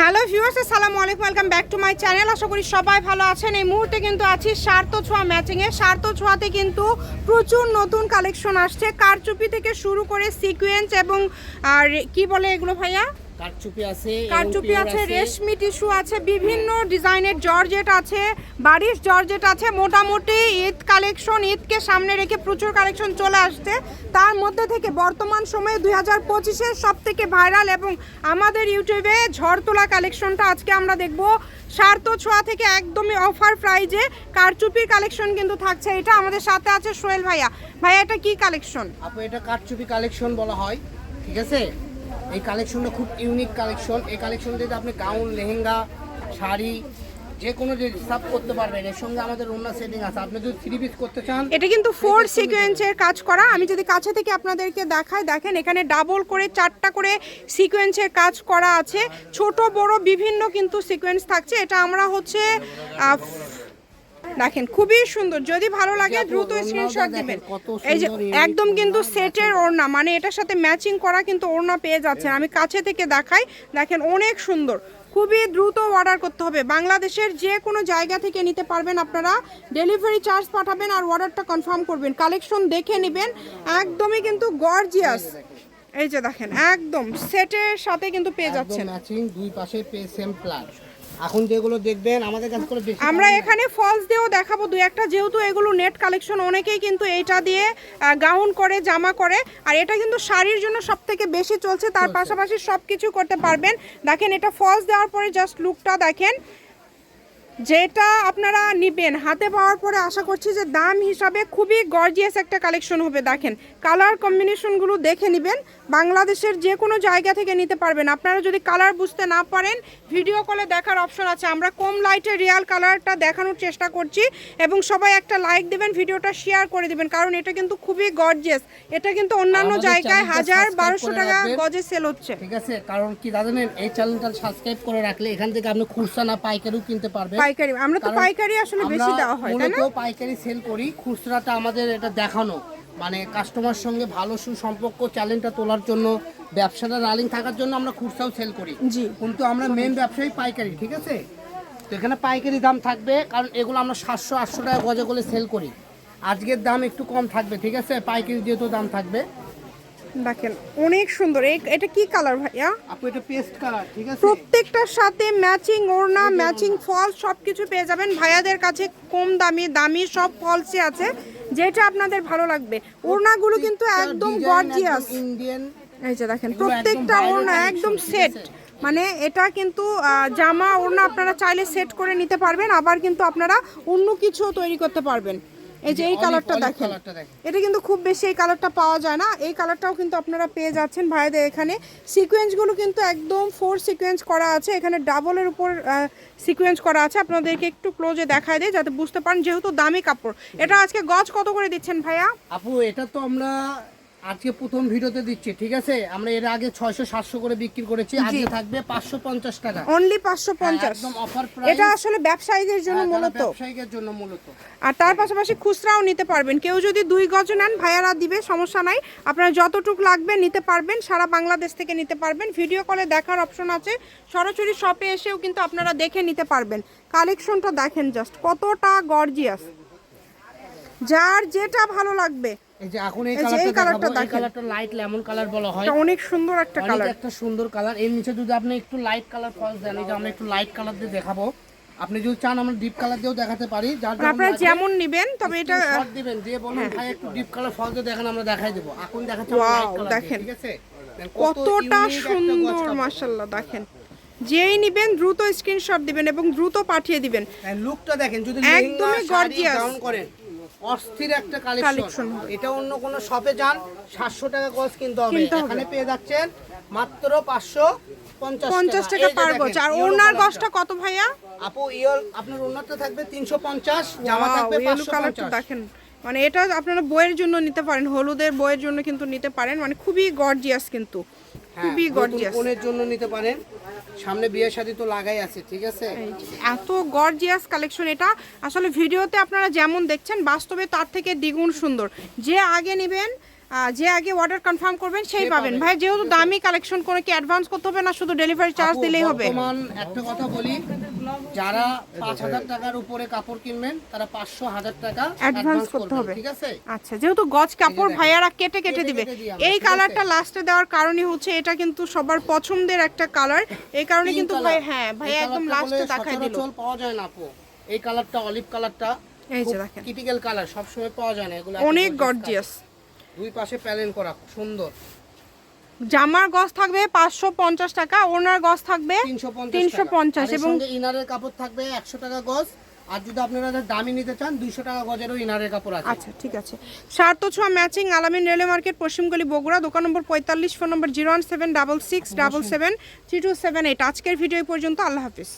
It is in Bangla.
হ্যালো ভিউয়ার্স, আসসালামু আলাইকুম, welcome back to my channel. আশা করি সবাই ভালো আছেন। এই মুহূর্তে কিন্তু আছি সার্থ ছোঁয়া ম্যাচিংয়ে। সার্থ ছোঁয়াতে কিন্তু প্রচুর নতুন কালেকশন আসছে। কারচুপি থেকে শুরু করে সিকোয়েন্স এবং আর কি বলে এগুলো ভাইয়া? কারচুপি আছে কারচুপি আছে রেশমি টিস্যু আছে বিভিন্ন ডিজাইনের জর্জেট আছে বারিশ জর্জেট আছে মোটামুটি ঈদ কালেকশন ঈদকে সামনে রেখে প্রচুর কালেকশন চলে আসছে। তার মধ্যে থেকে বর্তমান সময়ে দুই হাজার পঁচিশের সব থেকে ভাইরাল এবং আমাদের ইউটিউবে ঝড় তোলা কালেকশনটা আজকে আমরা দেখব। সার্থ ছোঁয়া থেকে একদমই অফার প্রাইজে কারচুপির কালেকশন কিন্তু থাকছে। এটা আমাদের সাথে আছে সোহেল ভাইয়া। ভাইয়া এটা কি কালেকশন? আপু এটা কারচুপি কালেকশন বলা হয়। ঠিক আছে? এই কালেকশনটা খুব ইউনিক কালেকশন এই কালেকশন দিয়ে আপনি গাউন লেহেঙ্গা শাড়ি যে কোনো যে সাব করতে পারবেন এর সঙ্গে আমাদের অন্য সেটিং আছে। আপনি যদি থ্রি পিস করতে চান এটা কিন্তু ফোর সিকোয়েন্সের কাজ করা। আমি যদি কাছে থেকে আপনাদেরকে দেখাই দেখেন এখানে ডাবল করে চারটা করে সিকোয়েন্সের কাজ করা আছে। ছোট বড় বিভিন্ন কিন্তু সিকোয়েন্স থাকছে। এটা আমরা হচ্ছে দেখেন খুবই সুন্দর। যদি ভালো লাগে দ্রুত স্ক্রিনশট দিবেন। এই যে একদম কিন্তু সেটের ওড়না মানে এটার সাথে ম্যাচিং করা কিন্তু ওড়না পেয়ে যাচ্ছেন। আমি কাছে থেকে দেখাই দেখেন অনেক সুন্দর। খুবই দ্রুত অর্ডার করতে হবে। বাংলাদেশের যে কোনো জায়গা থেকে নিতে পারবেন আপনারা। ডেলিভারি চার্জ পাঠাবেন আর অর্ডারটা কনফার্ম করবেন। কালেকশন দেখে নেবেন। একদমই কিন্তু গর্জিয়াস এই যে দেখেন একদম সেটের সাথে কিন্তু পেয়ে যাচ্ছেন। ম্যাচিং দুই পাশে সেম প্লাস এখন যেগুলো দেখবেন আমাদের কাছে করে বেশি আমরা এখানে ফলস দিয়েও দেখাবো দুই একটা যেহেতু এগুলো নেট কালেকশন অনেকেই কিন্তু এটা দিয়ে গাউন করে জামা করে আর এটা কিন্তু শাড়ির জন্য সব থেকে বেশি চলছে তার পাশাপাশি সব কিছু করতে পারবেন। দেখেন এটা ফলস দেওয়ার পরে জাস্ট লুকটা দেখেন। যেটা আপনারা নিবেন হাতে পাওয়ার পরে আশা করছি যে দাম হিসাবে খুবই গর্জিয়াস একটা কালেকশন হবে দেখেন। কালার কম্বিনেশনগুলো দেখে নেবেন। বাংলাদেশের যে কোনো জায়গা থেকে নিতে পারবেন। আপনারা যদি কালার বুঝতে না পারেন ভিডিও কলে দেখার অপশন আছে। আমরা কম লাইটে রিয়াল কালারটা দেখানোর চেষ্টা করছি এবং সবাই একটা লাইক দেবেন ভিডিওটা শেয়ার করে দিবেন কারণ এটা কিন্তু খুবই গর্জিয়াস এটা কিন্তু অন্যান্য জায়গায় হাজার বারোশো টাকা গজে সেল হচ্ছে। ঠিক আছে কারণ কি জানেন এই চ্যানেলটা সাবস্ক্রাইব করে রাখলে এখান থেকে আপনি খুচরা না পাইকারিও কিনতে পারবেন। পাইকারি আমরা তো পাইকারি আসলে বেশি দেওয়া হয় তাই না? পাইকারি সেল করি খুচরাটা আমাদের এটা দেখানো। মানে কাস্টমার সঙ্গে ভালো সুসম্পর্ক চ্যালেঞ্জটা তোলার জন্য ব্যবসাটা রানিং থাকার জন্য আমরা খুচরাও সেল করি। জি। কিন্তু আমরা মেন ব্যবসায়ী পাইকারি ঠিক আছে? তো এখানে পাইকারি দাম থাকবে কারণ এগুলো আমরা সাতশো আটশো টাকা গজে করে সেল করি। আজকের দাম একটু কম থাকবে ঠিক আছে? পাইকারি যেহেতু দাম থাকবে। দেখেন অনেক সুন্দর। এটা কি কালার ভাইয়া? আপু এটা পেস্ট কালার ঠিক আছে? প্রত্যেকটার সাথে ম্যাচিং ওড়না ম্যাচিং ফল সব কিছু পেয়ে যাবেন। ভাইয়াদের কাছে কম দামি দামি সব ফলসই আছে যেটা আপনাদের ভালো লাগবে। ওড়নাগুলো কিন্তু একদম গর্জিয়াস ইন্ডিয়ান এই যে দেখেন প্রত্যেকটা ওড়না একদম সেট মানে এটা কিন্তু জামা ওড়না আপনারা চাইলে সেট করে নিতে পারবেন আবার কিন্তু আপনারা অন্য কিছু তৈরি করতে পারবেন। এই যে এই কালারটা দেখেন। এটা কিন্তু খুব বেশি এই কালারটা পাওয়া যায় না। এই কালারটাও কিন্তু আপনারা পেয়ে যাচ্ছেন ভাইদের এখানে। সিকোয়েন্সগুলো কিন্তু একদম ফোর সিকোয়েন্স করা আছে। এখানে ডাবলের উপর সিকোয়েন্স করা আছে। আপনাদেরকে একটু ক্লোজে দেখায় দেয় যাতে বুঝতে পারেন যেহেতু দামি কাপড়। এটা আজকে গজ কত করে দিচ্ছেন ভাইয়া? আপু এটা তো আমরা আজকে প্রথম ভিডিওতে দিচ্ছি ঠিক আছে? আমরা এর আগে ছয়শো সাতশো করে বিক্রি করেছি আজকে থাকবে পাঁচশো পঞ্চাশ টাকা। অনলি পাঁচশো পঞ্চাশ। একদম offer price। এটা আসলে ব্যবসায়ীদের জন্য হ্যাঁ, মূলত। ব্যবসায়ীদের জন্য মূলত। আর তার পাশাপাশি খুচরাও নিতে পারবেন। কেউ যদি দুই গজ নেন ভাইয়ারা দিবে সমস্যা নাই। আপনার যতটুক লাগবে নিতে পারবেন সারা বাংলাদেশ থেকে নিতে পারবেন। ভিডিও কলে দেখার অপশন আছে। সরাসরি শপে এসেও কিন্তু আপনারা দেখে নিতে পারবেন। কালেকশনটা দেখেন জাস্ট কতটা গর্জিয়াস যার যেটা ভালো লাগবে এই যে এখন এই এই কালারটা কালারটা এই কালারটা লাইট লেমন কালার বলা হয়। অনেক সুন্দর একটা কালার একটা সুন্দর কালারের নিচে যদি আপনি একটু লাইট কালার ফলস দেন এই যে আমরা একটু লাইট কালার দিয়ে দেখাবো। আপনি যদি চান আমরা ডিপ কালার দিয়েও দেখাতে পারি। আপনারা যেমন নিবেন তবে এটা screenshot দিবেন দিয়ে বলুন ভাই একটু ডিপ কালার ফল দিয়ে দেখেন আমরা দেখাই দেবো। এখন দেখাচ্ছি লাইট কালার ঠিক আছে? কতটা সুন্দর দেখেন। যেই নিবেন দ্রুত স্ক্রিনশট দিবেন এবং দ্রুত পাঠিয়ে দিবেন। লুকটা দেখেন যদি একদমই করেন অস্থির একটা কালেকশন এটা অন্য কোন শপে যান সাতশো টাকা গজ কিনতে হবে। এখানে পেয়ে যাচ্ছেন মাত্র পাঁচশো পঞ্চাশ টাকা। পার গজ আর ওনার। গজটা কত ভাইয়া? আপু ইয়র আপনার ওনারটা থাকবে তিনশো পঞ্চাশ জামা থাকবে দেখেন। মানে এটা আপনারা বইয়ের জন্য নিতে পারেন হলুদের বইয়ের জন্য কিন্তু নিতে পারেন মানে খুবই গর্জিয়াস কিন্তু। খুবই গর্জিয়াস কোনের জন্য নিতে পারেন। সামনে বিয়ে শাদী তো লাগাই আছে ঠিক আছে? এত গর্জিয়াস কালেকশন এটা। আসলে ভিডিওতে আপনারা যেমন দেখছেন বাস্তবে তার থেকে দ্বিগুণ সুন্দর। যে আগে নেবেন যে আগে অর্ডার কনফার্ম করবেন সেই পাবেন। ভাই যেহেতু দামি কালেকশন করে কি অ্যাডভান্স করতে হবে না শুধু ডেলিভারি চার্জ দিলেই হবে? একটা কথা বলি যারা পাঁচ হাজার টাকার উপরে কাপড় কিনবেন তারা পাঁচশো হাজার টাকা অ্যাডভান্স করতে হবে। ঠিক আছে? আচ্ছা যেহেতু গজ কাপড় ভাইয়ারা কেটে কেটে দিবে। এই কালারটা লাস্টে দেওয়ার কারণই হচ্ছে এটা কিন্তু সবার পছন্দের একটা কালার এই কারণে কিন্তু ভাই হ্যাঁ ভাই একদম লাস্টে দেখাই দিল। সচরাচর পাওয়া যায় না আপু। এই কালারটা অলিভ কালারটা এই যে দেখেন। ক্রিটিক্যাল কালার সবসময় পাওয়া যায় না এগুলো অনেক গর্জিয়াস। দুই পাশে প্যালেন করা সুন্দর। জামার গজ থাকবে পাঁচশো পঞ্চাশ টাকা ওনার গজ থাকবে তিনশো পঞ্চাশ এবং ইনারের কাপড় থাকবে একশো টাকা গজ। আর যদি আপনারা দামি নিতে চান দুইশো টাকা গজেরও ইনারের কাপড় আছে। আচ্ছা ঠিক আছে। সার্থ ছোঁয়া ম্যাচিং আলামিন রেলওয়ে মার্কেট পশ্চিমগলি বগুড়া দোকান নম্বর পঁয়তাল্লিশ phone number zero one seven double six double seven three two seven eight. আজকের ভিডিও পর্যন্ত আল্লাহ হাফিজ।